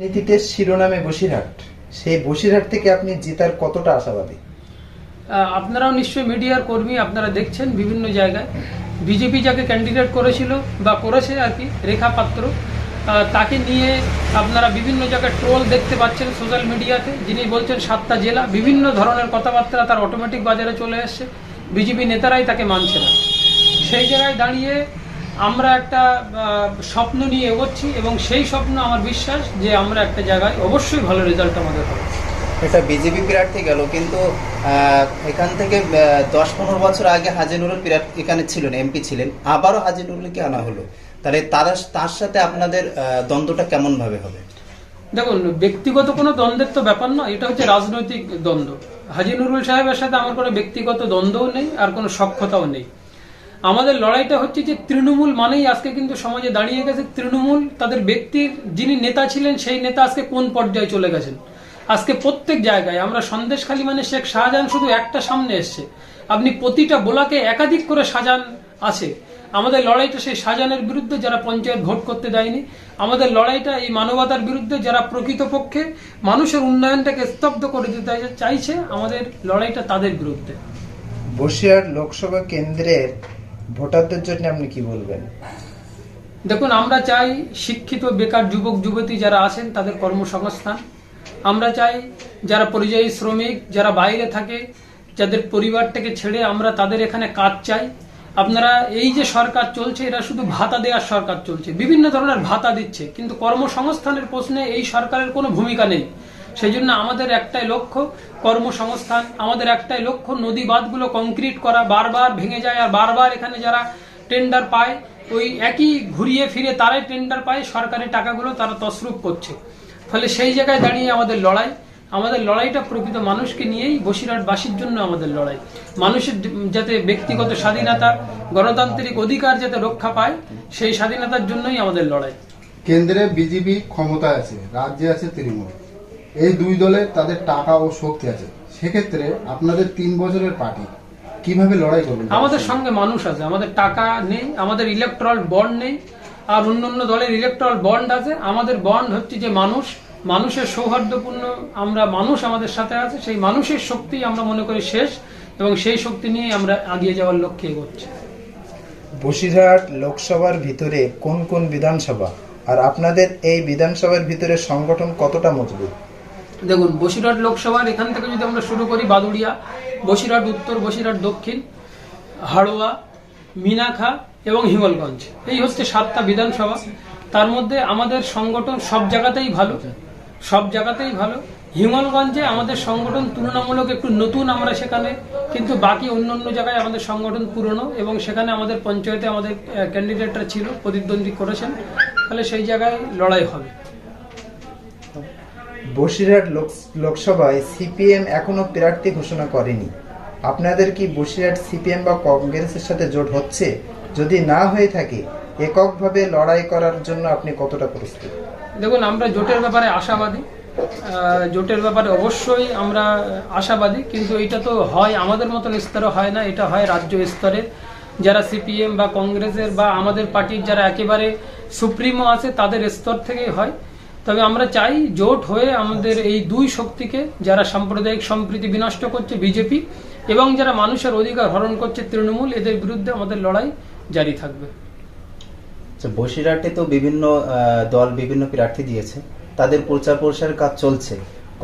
নীতিতে শিরোনামে বসিরহাট সেই বসিরহাট থেকে আপনি জেতার কতটা আশাবাদী? আপনারাও নিশ্চয়ই মিডিয়ার কর্মী, আপনারা দেখছেন বিভিন্ন জায়গায়। বিজেপি যাকে ক্যান্ডিডেট করেছিল বা করেছে আর কি, রেখা পাত্র তাকে নিয়ে আপনারা বিভিন্ন জায়গায় ট্রোল দেখতে পাচ্ছেন সোশ্যাল মিডিয়াতে যিনি বলছেন সাতটা জেলা, বিভিন্ন ধরনের কথাবার্তা তার অটোমেটিক বাজারে চলে এসছে। বিজেপি নেতারাই তাকে মানছে না। সেই জায়গায় দাঁড়িয়ে আমরা একটা স্বপ্ন নিয়ে এগোচ্ছি এবং সেই স্বপ্ন আমার বিশ্বাস যে আমরা একটা জায়গায় অবশ্যই ভালো রেজাল্ট আমাদের হবে। এটা বিজেপি প্রার্থী গেল কিন্তু এখান থেকে দশ পনেরো বছর আগে হাজি নুরুল প্রার্থী এখানে ছিলেন এমপি ছিলেন আবারও হাজি নুরুলকে আনা হলো। তাহলে তারা তার সাথে আপনাদের আহ, দ্বন্দ্বটা কেমন ভাবে হবে? দেখুন ব্যক্তিগত কোনো দ্বন্দ্বের তো ব্যাপার নয় এটা হচ্ছে রাজনৈতিক দ্বন্দ্ব। হাজি নুরুল সাহেবের সাথে আমার কোনো ব্যক্তিগত দ্বন্দ্বও নেই আর কোনো সক্ষতাও নেই। আমাদের লড়াইটা হচ্ছে যে তৃণমূল মানেই আজকে কিন্তু সমাজে দাঁড়িয়ে গেছে। তৃণমূল, তাদের ব্যক্তির যিনি নেতা ছিলেন, সেই নেতা আজকে কোন পর্যায়ে চলে গেছেন? আজকে প্রত্যেক জায়গায় আমরা সন্দেশখালী মানে শেখ শাহজাহান শুধু একটা সামনে এসছে। আপনি প্রতিটা বোলাকে একাধিক করে সাজান আছে। আমাদের লড়াইটা সেই সাজানের বিরুদ্ধে যারা পঞ্চায়েত ভোট করতে দেয়নি, আমাদের লড়াইটা এই মানবতার বিরুদ্ধে যারা প্রকৃতপক্ষে মানুষের উন্নয়নটাকে স্তব্ধ করে দিতে চাইছে, আমাদের লড়াইটা তাদের বিরুদ্ধে। বসিরহাট লোকসভা কেন্দ্রের ভোটারদের জন্য আপনি কি বলবেন? দেখুন, আমরা চাই শিক্ষিত, বেকার যুবক, যুবতী যারা আছেন তাদের কর্মসংস্থান। আমরা চাই যারা পরিযায়ী শ্রমিক, যারা বাইরে থাকে, যাদের পরিবারটাকে ছেড়ে আমরা তাদের এখানে কাজ চাই। আপনারা এই যে সরকার চলছে এরা শুধু ভাতা দেওয়ার সরকার চলছে। বিভিন্ন ধরনের ভাতা দিচ্ছে, কিন্তু কর্মসংস্থানের প্রশ্নে এই সরকারের কোনো ভূমিকা নেই। সেই জন্য আমাদের একটাই লক্ষ্য কর্মসংস্থান, আমাদের একটাই লক্ষ্য নদী বাঁধগুলো কংক্রিট করা, বারবার ভেঙে যায় আর বারবার এখানে যারা টেন্ডার পায়, ওই একই ঘুরিয়ে ফিরে তারাই টেন্ডার পায়, সরকারি টাকাগুলো তারা তসরুপ করছে। ফলে সেই জায়গায় দাঁড়িয়ে আমাদের লড়াই, আমাদের লড়াইটা প্রকৃত মানুষকে নিয়েই বসিরহাটবাসীর জন্য আমাদের লড়াই। মানুষের যাতে ব্যক্তিগত স্বাধীনতা, গণতান্ত্রিক অধিকার যাতে রক্ষা পায়, সেই স্বাধীনতার জন্যই আমাদের লড়াই। কেন্দ্রে বিজেপি ক্ষমতায় আছে, রাজ্যে আছে তৃণমূল। এই দুই দলের তাদের টাকা ও শক্তি আছে। সেক্ষেত্রে আপনাদের তিন বছরের পার্টি কীভাবে লড়াই করবেন? আমাদের সঙ্গে মানুষ আছে আমাদের টাকা নেই আমাদের ইলেকট্রাল বন্ড নেই আর অন্য অন্য দলের ইলেকট্রাল বন্ড আছে। আমাদের বন্ড হচ্ছে যে মানুষ মানুষের সৌহার্দ্যপূর্ণ আমরা মানুষ আমাদের সাথে আছে সেই মানুষের শক্তি আমরা মনে করি শেষ এবং সেই শক্তি নিয়ে আমরা এগিয়ে যাওয়ার লক্ষ্যে এগোচ্ছি। বসিরহাট লোকসভার ভিতরে কোন কোন বিধানসভা? আর আপনাদের এই বিধানসভার ভিতরে সংগঠন কতটা মজবুত? দেখুন, বসিরহাট লোকসভার এখান থেকে যদি আমরা শুরু করি, বাদুড়িয়া, বসিরহাট উত্তর, বসিরহাট দক্ষিণ, হাড়োয়া মিনাখা এবং হিঙ্গলগঞ্জ। এই হচ্ছে সাতটা বিধানসভা। তার মধ্যে আমাদের সংগঠন সব জায়গাতেই ভালো, সব জায়গাতেই ভালো। হিঙ্গলগঞ্জে আমাদের সংগঠন তুলনামূলক একটু নতুন আমরা সেখানে, কিন্তু বাকি অন্য অন্য জায়গায় আমাদের সংগঠন পুরনো এবং সেখানে আমাদের পঞ্চায়েতে আমাদের ক্যান্ডিডেটরা ছিল, প্রতিদ্বন্দ্বী করেছেন। ফলে সেই জায়গায় লড়াই হবে। বসিরহাট লোক- লোকসভায় সিপিএম এখনও প্রার্থী ঘোষণা করেনি। আপনাদের কি বসিরহাট সিপিএম বা কংগ্রেসের সাথে জোট হচ্ছে? যদি না হয়ে থাকে, এককভাবে লড়াই করার জন্য আপনি কতটা প্রস্তুত? দেখুন, আমরা জোটের ব্যাপারে আশাবাদী। জোটের ব্যাপারে অবশ্যই আমরা আশাবাদী, কিন্তু এটা তো হয় আমাদের মতন স্তরে হয় না, এটা হয় রাজ্য স্তরের যারা সিপিএম বা কংগ্রেসের বা আমাদের পার্টির যারা একেবারে সুপ্রিমো আছে, তাদের স্তর থেকেই হয়। তবে আমরা চাই জোট হয়ে আমাদের এই দুই শক্তিকে যারা সাম্প্রদায়িক সম্প্রীতি বিনষ্ট করছে বিজেপি এবং যারা মানুষের অধিকার হরণ করছে তৃণমূল এদের বিরুদ্ধে আমাদের লড়াই জারি থাকবে। আচ্ছা, বসিরহাটে তো বিভিন্ন দল বিভিন্ন প্রার্থী দিয়েছে। তাদের প্রচার প্রসার কাজ চলছে।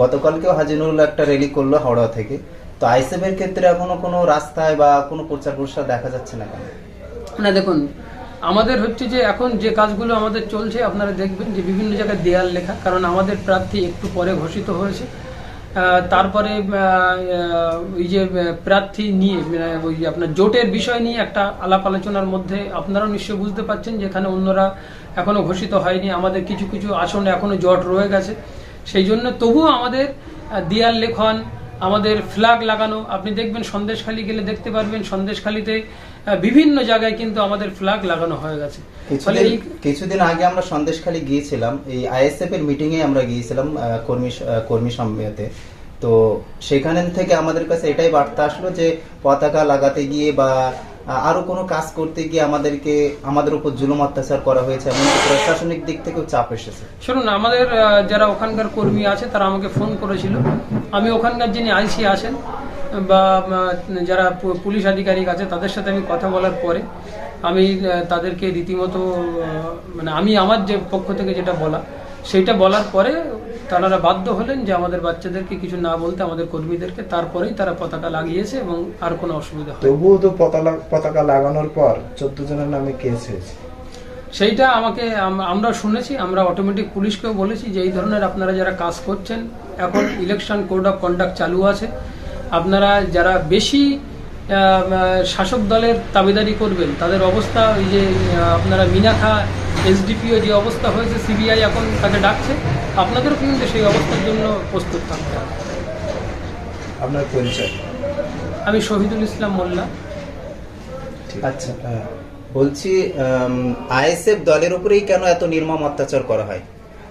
গতকালকেও হাজি নুরুল একটা র্যালি করল হাওড়া থেকে। তো আইসএফ এর ক্ষেত্রে এখনও কোনো রাস্তায় বা কোনো প্রচার প্রসার দেখা যাচ্ছে না কেন? না দেখুন আমাদের হচ্ছে যে এখন যে কাজগুলো আমাদের চলছে, আপনারা দেখবেন যে বিভিন্ন জায়গায় দেয়াল লেখা, কারণ আমাদের প্রার্থী একটু পরে ঘোষিত হয়েছে। তারপরে ওই যে প্রার্থী নিয়ে ওই আপনার জোটের বিষয় নিয়ে একটা আলাপ আলোচনার মধ্যে আপনারাও নিশ্চয়ই বুঝতে পারছেন যেখানে অন্যরা এখনও ঘোষিত হয়নি। আমাদের কিছু কিছু আসনে এখনও জট রয়ে গেছে। সেই জন্য তবুও আমাদের দেয়াল লেখন আমাদের ফ্ল্যাগ লাগানো। আপনি দেখবেন সন্দেশখালি গেলে দেখতে পারবেন সন্দেশখালিতে বিভিন্ন জায়গায় কিন্তু আমাদের ফ্ল্যাগ লাগানো হয়ে গেছে। কিছুদিন আগে আমরা সন্দেশখালি গিয়েছিলাম এই আইএসএফ এর মিটিং এ আমরা গিয়েছিলাম কর্মী কর্মী সম্মেলনে। তো সেখান থেকে আমাদের কাছে এটাই বার্তা আসলো যে পতাকা লাগাতে গিয়ে বা আরও কোনো কাজ করতে গিয়ে আমাদেরকে, আমাদের উপর জুলুম অত্যাচার করা হয়েছে, এমনকি প্রশাসনিক দিক থেকেও চাপ এসেছে। শুনুন, আমাদের যারা ওখানকার কর্মী আছে, তারা আমাকে ফোন করেছিল। আমি ওখানকার যিনি আইসি আছেন, বা যারা পুলিশ আধিকারিক আছে, তাদের সাথে আমি কথা বলার পরে আমি তাদেরকে রীতিমতো মানে আমি আমার যে পক্ষ থেকে যেটা বলা, সেইটা বলার পরে তারা বাধ্য হলেন যে আমাদের বাচ্চাদেরকে কিছু না বলতে আমাদের কর্মীদেরকে তারপরেই তারা পতাকা লাগিয়েছে এবং আর কোনো অসুবিধা হয় তবুও তো পতাকা লাগানোর পর চোদ্দ জনের নামে কেস হয়েছে। সেইটা আমাকে আম- আমরা শুনেছি আমরা অটোমেটিক পুলিশকেও বলেছি যে এই ধরনের আপনারা যারা কাজ করছেন এখন ইলেকশন কোড অফ কন্ডাক্ট চালু আছে। আপনারা যারা বেশি শাসক দলের দাবিদারি করবেন তাদের অবস্থা ওই যে আপনারা মিনাখা এসডিপিও যে অবস্থা হয়েছে সিবিআই এখন তাকে ডাকছে। আপনাদেরও কিন্তু সেই অবস্থার জন্য প্রস্তুত থাকতে হবে। আপনার পরিচয়? আমি শহীদুল ইসলাম মোল্লা। আচ্ছা বলছি আইএসএফ দলের উপরেই কেন এত নির্মম অত্যাচার করা হয়?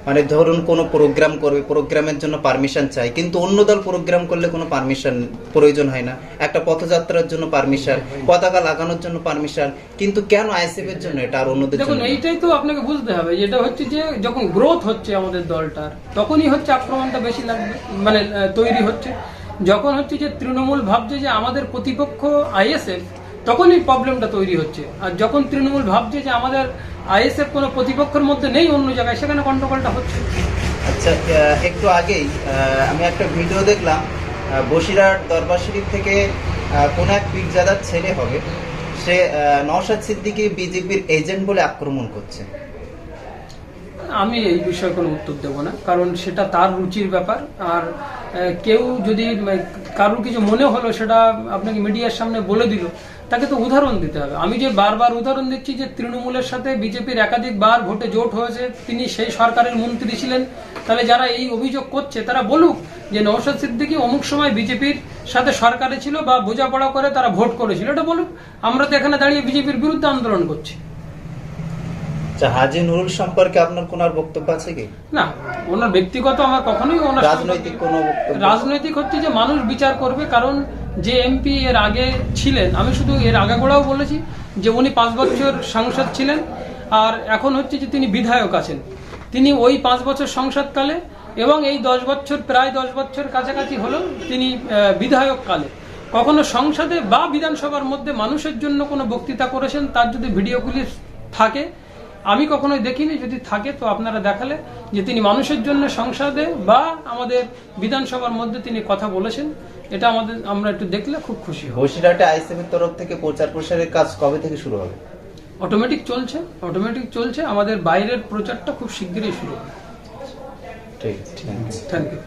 মানে ধরুন কোনো প্রোগ্রাম করবে প্রোগ্রামের জন্য পারমিশন চাই কিন্তু অন্য দল প্রোগ্রাম করলে কোনো পারমিশন প্রয়োজন হয় না। একটা পথযাত্রার জন্য পারমিশন পতাকা লাগানোর জন্য পারমিশন কিন্তু কেন আইএসএফ এর জন্য এটা আর অন্যদের জন্য এইটাই তো আপনাকে বুঝতে হবে যেটা হচ্ছে যে যখন গ্রোথ হচ্ছে আমাদের দলটার তখনই হচ্ছে আক্রমণটা বেশি লাগবে মানে তৈরি হচ্ছে। যখন হচ্ছে যে তৃণমূল ভাবছে যে আমাদের প্রতিপক্ষ আইএসএফ তখনই প্রবলেমটা তৈরি হচ্ছে। আর যখন তৃণমূল ভাবছে যে আমাদের আইএসএফ কোনো প্রতিপক্ষের মধ্যে নেই অন্য জায়গায়। সেখানে গন্ডগোলটা হচ্ছে। আচ্ছা একটু আগেই আমি একটা ভিডিও দেখলাম বসিরহাট দরবার শরীফ থেকে কোন এক পীরজাদার ছেলে হবে সে নওশাদ সিদ্দিকী বিজেপির এজেন্ট বলে আক্রমণ করছে। আমি এই বিষয়ে কোনো উত্তর দেব না কারণ সেটা তার রুচির ব্যাপার। আর কেউ যদি কারোর কিছু মনে হলো সেটা আপনাকে মিডিয়ার সামনে বলে দিল তাকে তো উদাহরণ দিতে হবে। আমি যে বারবার উদাহরণ দিচ্ছি যে তৃণমূলের সাথে বিজেপির একাধিক বার ভোটে জোট হয়েছে তিনি সেই সরকারের মন্ত্রী ছিলেন তাহলে যারা এই অভিযোগ করছে তারা বলুক যে নৌশাদ সিদ্দিকী অমুক সময় বিজেপির সাথে সরকারে ছিল বা বোঝাপড়া করে তারা ভোট করেছিল। এটা বলুক আমরা তো এখানে দাঁড়িয়ে বিজেপির বিরুদ্ধে আন্দোলন করছি। হাজি নুরুল সম্পর্কে আপনার কোন আর বক্তব্য আছে কি? না ওনার ব্যক্তিগত আমার কখনোই ওনার রাজনৈতিক কোনো রাজনৈতিক হচ্ছে যে মানুষ বিচার করবে কারণ যে এমপি এর আগে ছিলেন আমি শুধু এর আগে গোড়াও বলেছি যে উনি পাঁচ বছর সাংসদ ছিলেন আর এখন হচ্ছে যে তিনি বিধায়ক আছেন। তিনি ওই পাঁচ বছর সংসদকালে এবং এই দশ বছর প্রায় দশ বছর কাছাকাছি হলো তিনি আহ, বিধায়ক কালে কখনো সংসদে বা বিধানসভার মধ্যে মানুষের জন্য কোনো বক্তৃতা করেছেন তার যদি ভিডিওগুলি থাকে আমি কখনোই দেখিনি যদি থাকে তো আপনারা দেখালে যে তিনি মানুষের জন্য সংসদে বা আমাদের বিধানসভার মধ্যে তিনি কথা বলেছেন। এটা আমাদের আমরা একটু দেখলে খুব খুশি হব। বসিরহাটে আইসিএমের এর তরফ থেকে প্রচার প্রসারের কাজ কবে থেকে শুরু হবে? অটোমেটিক চলছে অটোমেটিক চলছে। আমাদের বাইরের প্রচারটা খুব শিগগিরই শুরু হবে। ঠিক আছে। Thank you